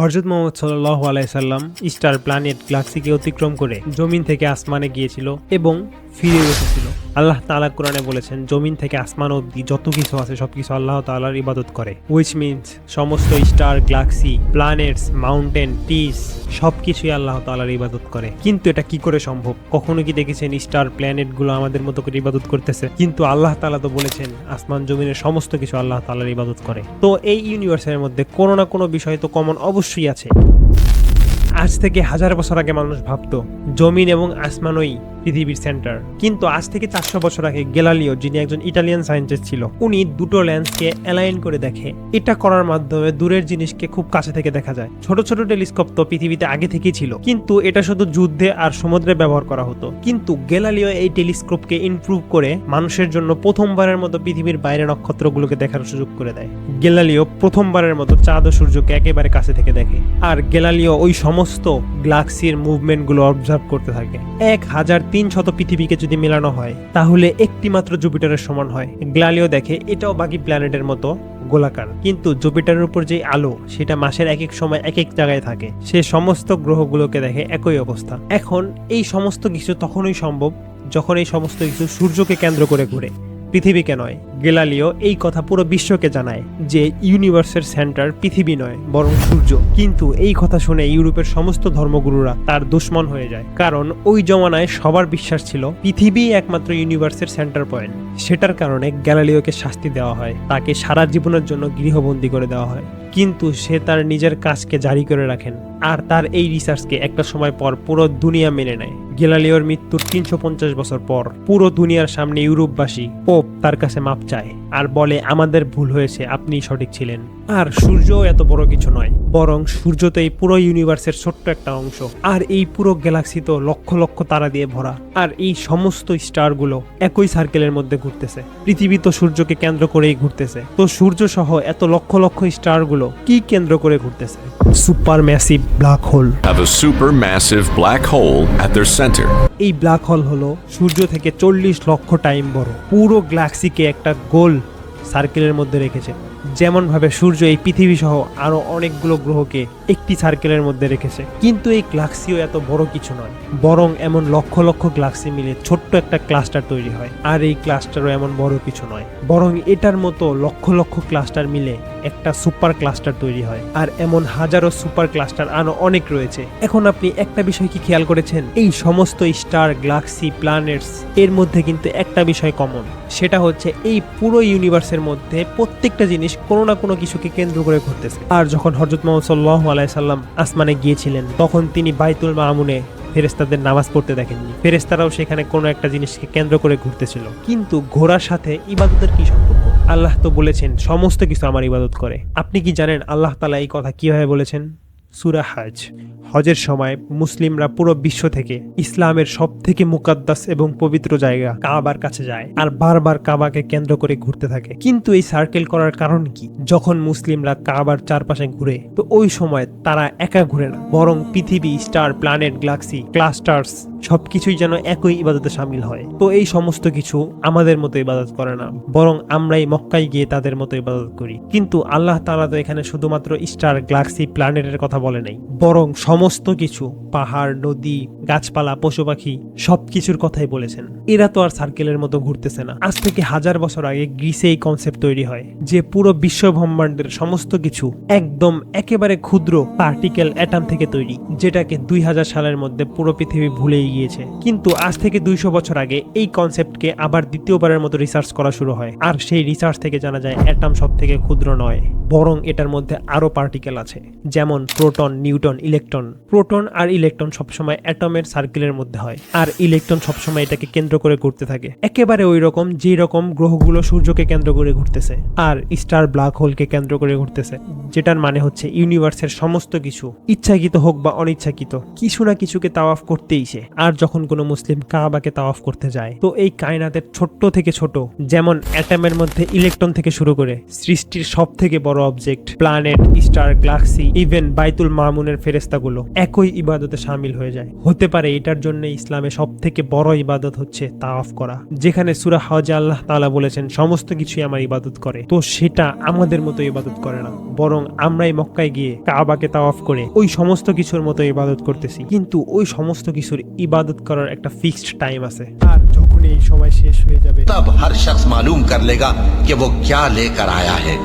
হরজত মোহাম্মদ সাল্লাহ আলাইসাল্লাম স্টার প্ল্যানেট গ্লাক্সিকে অতিক্রম করে জমিন থেকে আসমানে গিয়েছিল এবং ফিরে এসেছিল। আল্লাহ তাআলা কোরআনে বলেছেন, জমিন থেকে আসমান অব্দি যত কিছু আছে সব কিছু আল্লাহ তাআলার ইবাদত করে। উইচ মিনস সমস্ত স্টার গ্লাক্সি প্ল্যানেটস মাউন্টেন টিস সব কিছুই আল্লাহ তাআলার ইবাদত করে। কিন্তু এটা কি করে সম্ভব? কখনো কি দেখেছেন স্টার প্ল্যানেটগুলো আমাদের মতো করে ইবাদত করতেছে? কিন্তু আল্লাহ তাআলা তো বলেছেন, আসমান জমিনের সমস্ত কিছু আল্লাহ তালার ইবাদত করে। তো এই ইউনিভার্সের মধ্যে কোনো না কোনো বিষয় তো কমন অবশ্যই আছে। আজ থেকে হাজার বছর আগে মানুষ ভাবতো, জমিন এবং আসমানই পৃথিবীর সেন্টার কিন্তু আজ থেকে চারশো বছর আগে গেলালিও যিনি একজন ইটালিয়ান সায়েন্টিস্ট ছিল, উনি দুটো লেন্সকে অ্যালাইন করে দেখে। এটা করার মাধ্যমে দূরের জিনিসকে খুব কাছে থেকে দেখা যায়। ছোট ছোট টেলিস্কোপ তো পৃথিবীতে আগে থেকেই ছিল। কিন্তু এটা শুধু যুদ্ধে আর সমুদ্রে ব্যবহার করা হতো। কিন্তু গেলালিও এই টেলিস্কোপকে ইমপ্রুভ করে মানুষের জন্য প্রথমবারের মতো পৃথিবীর বাইরে নক্ষত্রগুলোকে দেখার সুযোগ করে দেয়। গেলালিও প্রথমবারের মতো চাঁদ ও সূর্যকে একেবারে কাছে থেকে দেখে। আর গেলালিও ওই সমস্ত গ্লাক্সির মুভমেন্টগুলো অবজার্ভ করতে থাকে। এক হাজার তিন শত পৃথিবীকে যদি মেলানো হয়, তাহলে একটি মাত্র জুপিটারের সমান হয়। গ্লালিও দেখে এটাও বাকি প্ল্যানেটের মতো গোলাকার। কিন্তু জুপিটারের উপর যে আলো, সেটা মাসের এক এক সময় এক এক জায়গায় থাকে। সে সমস্ত গ্রহগুলোকে দেখে একই অবস্থা। এখন এই সমস্ত কিছু তখনই সম্ভব যখন এই সমস্ত কিছু সূর্যকে কেন্দ্র করে ঘুরে। পৃথিবীকে নয়, গেলালিও এই কথা পুরো বিশ্বকে জানায় যে ইউনিভার্সের সেন্টার পৃথিবী নয়, বরং সূর্য। কিন্তু এই কথা শুনে ইউরোপের সমস্ত ধর্মগুরুরা তার দুশ্মন হয়ে যায়। কারণ ওই জমানায় সবার বিশ্বাস ছিল পৃথিবী একমাত্র ইউনিভার্সের সেন্টার পয়েন্ট। সেটার কারণে গ্যালালিওকে শাস্তি দেওয়া হয়, তাকে সারা জীবনের জন্য গৃহবন্দী করে দেওয়া হয়। কিন্তু সে তার নিজের কাজকে জারি করে রাখেন আর তার এই রিসার্চকে একটা সময় পর পুরো দুনিয়া মেনে নেয়। গেলালিওর মৃত্যুর তিনশো পঞ্চাশ বছর পর পুরো দুনিয়ার সামনে ইউরোপবাসী, পোপ তার কাছে মাপ চায়। আর বলে, আমাদের ভুল হয়েছে আপনি সঠিক ছিলেন। আর সূর্য এত বড় কিছু নয়, বরং সূর্য তো এই পুরো ইউনিভার্সের ছোট্ট একটা অংশ, আর এই পুরো গ্যালাক্সি তো লক্ষ লক্ষ তারা দিয়ে ভরা, আর এই সমস্ত স্টারগুলো একই সার্কেলের মধ্যে ঘুরতেছে। পৃথিবী তো সূর্যকে কেন্দ্র করেই ঘুরতেছে। তো সূর্য সহ এত লক্ষ লক্ষ স্টারগুলো কি কেন্দ্র করে ঘুরতেছে? Super massive black hole. Have a supermassive black hole at their center. এই ব্ল্যাক হোল হলো সূর্য থেকে চল্লিশ লক্ষ টাইম বড়। পুরো গ্যালাক্সিকে একটা গোল সার্কেলের মধ্যে রেখেছে। যেমনভাবে সূর্য এই পৃথিবী সহ আরও অনেকগুলো গ্রহকে একটি সার্কেলের মধ্যে রেখেছে। কিন্তু এই গ্লাক্সিও এত বড় কিছু নয়। বরং এমন লক্ষ লক্ষ গ্লাক্সি মিলে ছোট্ট একটা ক্লাস্টার তৈরি হয়। আর এই ক্লাস্টারও এমন বড় কিছু নয়। বরং এটার মতো লক্ষ লক্ষ ক্লাস্টার মিলে একটা সুপার ক্লাস্টার তৈরি হয়। আর এমন হাজারো সুপার ক্লাস্টার আরও অনেক রয়েছে। এখন আপনি একটা বিষয় কি খেয়াল করেছেন? এই সমস্ত স্টার গ্লাক্সি প্ল্যানেটস এর মধ্যে কিন্তু একটা বিষয় কমন সেটা হচ্ছে এই পুরো ইউনিভার্সের মধ্যে প্রত্যেকটা জিনিস কোনো না কোনো কিছুকে কেন্দ্র করে ঘুরতেছে আর যখন হজরত মোহাম্মদ সাল্লাহ আলাইসাল্লাম আসমানে গিয়েছিলেন, তখন তিনি বাইতুল মামুনে ফেরেস্তাদের নামাজ পড়তে দেখেননি। ফেরেস্তারাও সেখানে কোনো একটা জিনিসকে কেন্দ্র করে ঘুরতেছিল। কিন্তু ঘোড়ার সাথে ইবাদতের কি সম্পর্ক? আল্লাহ তো বলেছেন, সমস্ত কিছু আমার ইবাদত করে। আপনি কি জানেন আল্লাহ তালা এই কথা কীভাবে বলেছেন? সুরা হাজ। হজের সময় মুসলিমরা পুরো বিশ্ব থেকে ইসলামের সব থেকে মুকাদ্দাস এবং পবিত্র জায়গা কাবার কাছে যায় আর বারবার কাবাকে কেন্দ্র করে ঘুরতে থাকে। কিন্তু এই সার্কেল করার কারণ কি? যখন মুসলিমরা কাবার চারপাশে ঘুরে, তো ওই সময় তারা একা ঘুরে না। বরং পৃথিবী স্টার প্ল্যানেট গ্লাক্সি ক্লাস্টার্স সবকিছুই যেন একই ইবাদতে সামিল হয়। তো এই সমস্ত কিছু আমাদের মতো ইবাদত করে না। বরং আমরাই মক্কায় গিয়ে তাদের মতো ইবাদত করি। কিন্তু আল্লাহ তাআলা তো এখানে শুধুমাত্র স্টার গ্লাক্সি প্ল্যানেটের কথা বলে নেই। বরং সমস্ত কিছু, পাহাড়, নদী, গাছপালা পশু পাখি সবকিছুর কথাই বলেছেন। এরা তো আর সার্কেলের মতো ঘুরতেছে না। আজ থেকে হাজার বছর আগে গ্রিসে এই কনসেপ্ট তৈরি হয়, যে পুরো বিশ্ব ব্রহ্মাণ্ডের সমস্ত কিছু একদম একেবারে ক্ষুদ্র পার্টিকেল অ্যাটাম থেকে তৈরি, যেটাকে দুই হাজার সালের মধ্যে পুরো পৃথিবী ভুলেই গিয়েছে। কিন্তু আজ থেকে দুইশো বছর আগে এই কনসেপ্টকে আবার দ্বিতীয়বারের মতো রিসার্চ করা শুরু হয়। আর সেই রিসার্চ থেকে জানা যায় অ্যাটাম সব থেকে ক্ষুদ্র নয়। বরং এটার মধ্যে আরও পার্টিকেল আছে, যেমন প্রোটন, নিউটন, ইলেকট্রন। প্রোটন আর ইলেকট্রন সবসময় অ্যাটমের সার্কেলের মধ্যে হয়। আর ইলেকট্রন সবসময় এটাকে কেন্দ্র করে ঘুরতে থাকে। একেবারে ওই রকম যেই রকম গ্রহগুলো সূর্যকে কেন্দ্র করে ঘুরতেছে আর স্টার ব্ল্যাক হোলকে কেন্দ্র করে ঘুরতেছে, যেটার মানে হচ্ছে ইউনিভার্সের সমস্ত কিছু, ইচ্ছাকৃত হোক বা অনিচ্ছাকৃত, কিছু না কিছুকে তাওয়াফ করতেই সে। আর যখন কোনো মুসলিম কাবাকে তাওয়াফ করতে যায়, তো এই কায়নাতের ছোট্ট থেকে ছোট, যেমন অ্যাটমের মধ্যে ইলেকট্রন থেকে শুরু করে সৃষ্টির সব থেকে বড় object planet star galaxy even Baitul বাইতুল মামুনের ফেরেস্তাগুলো একই ইবাদতে সামিল হয়ে যায় হতে পারে এটার জন্য ইসলামে সব থেকে বড় ইবাদত হচ্ছে তাওয়াফ করা যেখানে সুরা হজে আল্লাহ তাআলা বলেছেন সমস্ত কিছুই আমার ইবাদত করে তো সেটা আমাদের মতো ইবাদত করে না বরং আমরাই মক্কায় গিয়ে কাবাকে তাওয়াফ করে ওই সমস্ত কিছুর মতো ইবাদত করতেছি কিন্তু ওই সমস্ত কিছুর ইবাদত করার একটা ফিক্সড টাইম আছে আর যখন এই সময় শেষ হয়ে যাবে तब हर शख्स मालूम कर लेगा कि वो क्या लेकर आया है